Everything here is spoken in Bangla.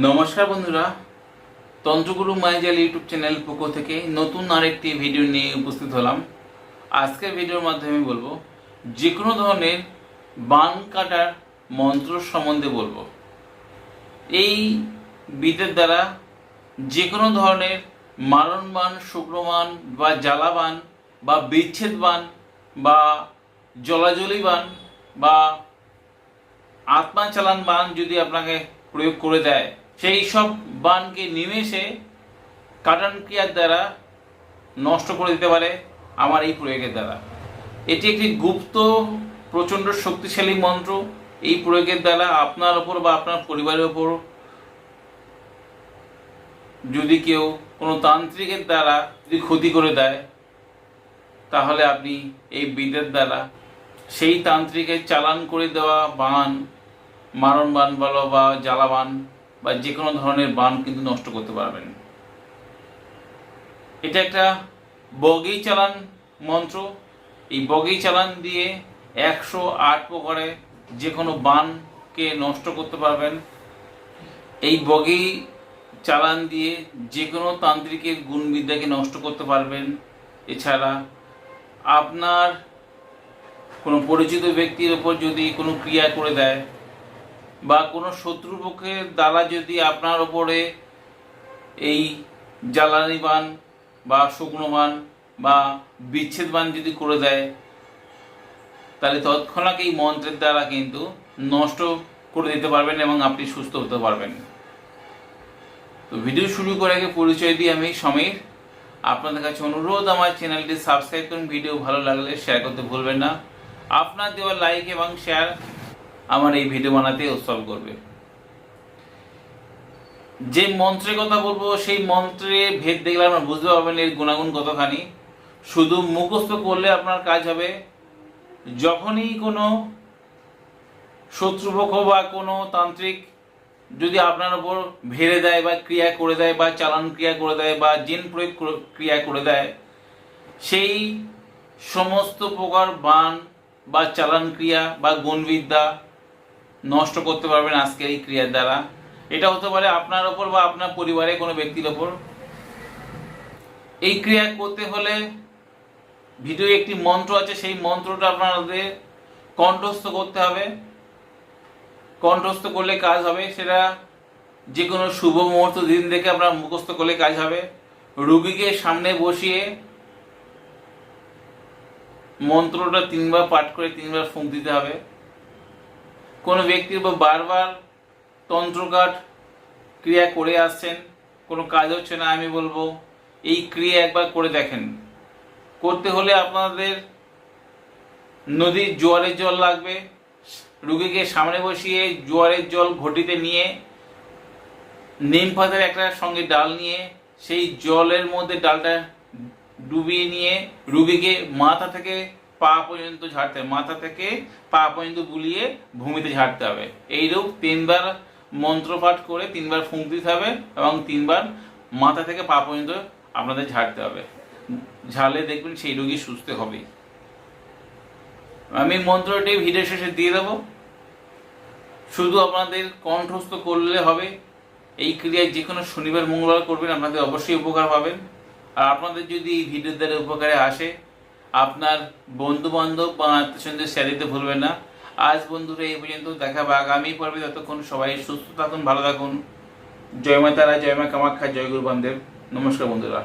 নমস্কার বন্ধুরা, তন্ত্রগুরু মাইজাল ইউটিউব চ্যানেল পক্ষ থেকে নতুন আরেকটি ভিডিও নিয়ে উপস্থিত হলাম। আজকের ভিডিওর মাধ্যমে বলব যে কোনো ধরনের বান কাটার মন্ত্র সম্বন্ধে বলব। এই বিদের দ্বারা যে কোনো ধরনের মারণবান শুক্রবান বা জ্বালাবান বা বিচ্ছেদ বান বা জলাজলি বান বা আত্মা চালান বান যদি আপনাকে প্রয়োগ করে দেয় সেই সব বানকে নিমেষে কাটান ক্রিয়ার দ্বারা নষ্ট করে দিতে পারে আমার এই প্রয়োগের দ্বারা। এটি একটি গুপ্ত, প্রচণ্ড শক্তিশালী মন্ত্র। এই প্রয়োগের দ্বারা আপনার ওপর বা আপনার পরিবারের ওপর যদি কেউ কোনো তান্ত্রিকের দ্বারা যদি ক্ষতি করে দেয়, তাহলে আপনি এই বিদের দ্বারা সেই তান্ত্রিকের চালান করে দেওয়া বান মারণ বান বলো বা জ্বালা বান বা যে কোনো ধরনের বান কিন্তু নষ্ট করতে পারবেন। এটা একটা বগি চালান মন্ত্র। এই বগি চালান দিয়ে একশো আট প্রকারে যে কোনো বানকে নষ্ট করতে পারবেন। এই বগি চালান দিয়ে যে কোনো তান্ত্রিকের গুণবিদ্যাকে নষ্ট করতে পারবেন। এছাড়া আপনার কোনো পরিচিত ব্যক্তির ওপর যদি কোনো ক্রিয়া করে দেয় বা কোনো শত্রুপক্ষের দ্বারা যদি আপনার ওপরে এই জ্বালানি বান বা শুকনো বান বা বিচ্ছেদ বান যদি করে দেয়, তাহলে তৎক্ষণাৎ এই মন্ত্রের দ্বারা কিন্তু নষ্ট করে দিতে পারবেন এবং আপনি সুস্থ হতে পারবেন। তো ভিডিও শুরু করে আগে পরিচয় দিই আমি সমীর। আপনাদের কাছে অনুরোধ, আমার চ্যানেলটি সাবস্ক্রাইব করুন, ভিডিও ভালো লাগলে শেয়ার করতে ভুলবেন না। আপনার দেওয়া লাইক এবং শেয়ার আমার এই ভিডিও বানাতে উৎসব করবে। যে মন্ত্রের কথা বলব, সেই মন্ত্রে ভেদ দেখলে আপনার বুঝতে পারবেন এর গুণাগুণ কতখানি। শুধু মুখস্থ করলে আপনার কাজ হবে। যখনই কোনো শত্রুপক্ষ বা কোনো তান্ত্রিক যদি আপনার উপর ভেড়ে দেয় বা ক্রিয়া করে দেয় বা চালান ক্রিয়া করে দেয় বা জিন প্রয়োগ করে- ক্রিয়া করে দেয়, সেই সমস্ত প্রকার বান বা চালান ক্রিয়া বা গুণবিদ্যা নষ্ট করতে পারবেন আজকের এই ক্রিয়ার দ্বারা। এটা হতে পারে আপনার ওপর বা আপনার পরিবারের কোনো ব্যক্তির ওপর। এই ক্রিয়া করতে হলে ভিডিও একটি মন্ত্র আছে, সেই মন্ত্রটা আপনাদের কণ্ঠস্থ করতে হবে। কণ্ঠস্থ করলে কাজ হবে, সেটা যে কোনো শুভ মুহূর্ত, দিন দেখে আপনার মুখস্থ করলে কাজ হবে। রুগীকে সামনে বসিয়ে মন্ত্রটা তিনবার পাঠ করে তিনবার ফুঁক দিতে হবে। কোনো ব্যক্তির উপর বারবার তন্ত্রকাঠ ক্রিয়া করে আসছেন, কোনো কাজ হচ্ছে না আমি বলব, এই ক্রিয়া একবার করে দেখেন। করতে হলে আপনাদের নদীর জোয়ারের জল লাগবে, রুগীকে সামনে বসিয়ে জোয়ারের জল ঘটিতে নিয়ে, নিম পাতার একটা সঙ্গে ডাল নিয়ে, সেই জলের মধ্যে ডালটা ডুবিয়ে নিয়ে রুগীকে মাথা থেকে পা পর্যন্ত ঝাড়তে মাথা থেকে পা পর্যন্ত বুলিয়ে ভূমিতে ঝাড়তে হবে। এইরূপ তিনবার মন্ত্রপাঠ করে তিনবার ফুঁক দিতে হবে এবং তিনবার মাথা থেকে পা পর্যন্ত আপনাদের ঝাড়তে হবে। ঝাড়লে দেখবেন সেই রোগী সুস্থ হবে। আমি মন্ত্রটি ভিডিও শেষে দিয়ে দেবো। শুধু আপনাদের কণ্ঠস্থ করলে হবে। এই ক্রিয়ায় যে কোনো শনিবার, মঙ্গলবার করবেন, আপনাদের অবশ্যই উপকার পাবেন। আর আপনাদের যদি এই ভিডিও দ্বারা উপকারে আসে আপনার বন্ধু বান্ধব বা আত্মীয় শেয়ার দিতে ভুলবেন না। আজ বন্ধুরা এই পর্যন্ত দেখা বা আগামী পর্বে ততক্ষণ সবাই সুস্থ থাকুন, ভালো থাকুন। জয় মা তারা জয় মা কামাখ্যা জয় গুরু নমস্কার বন্ধুরা।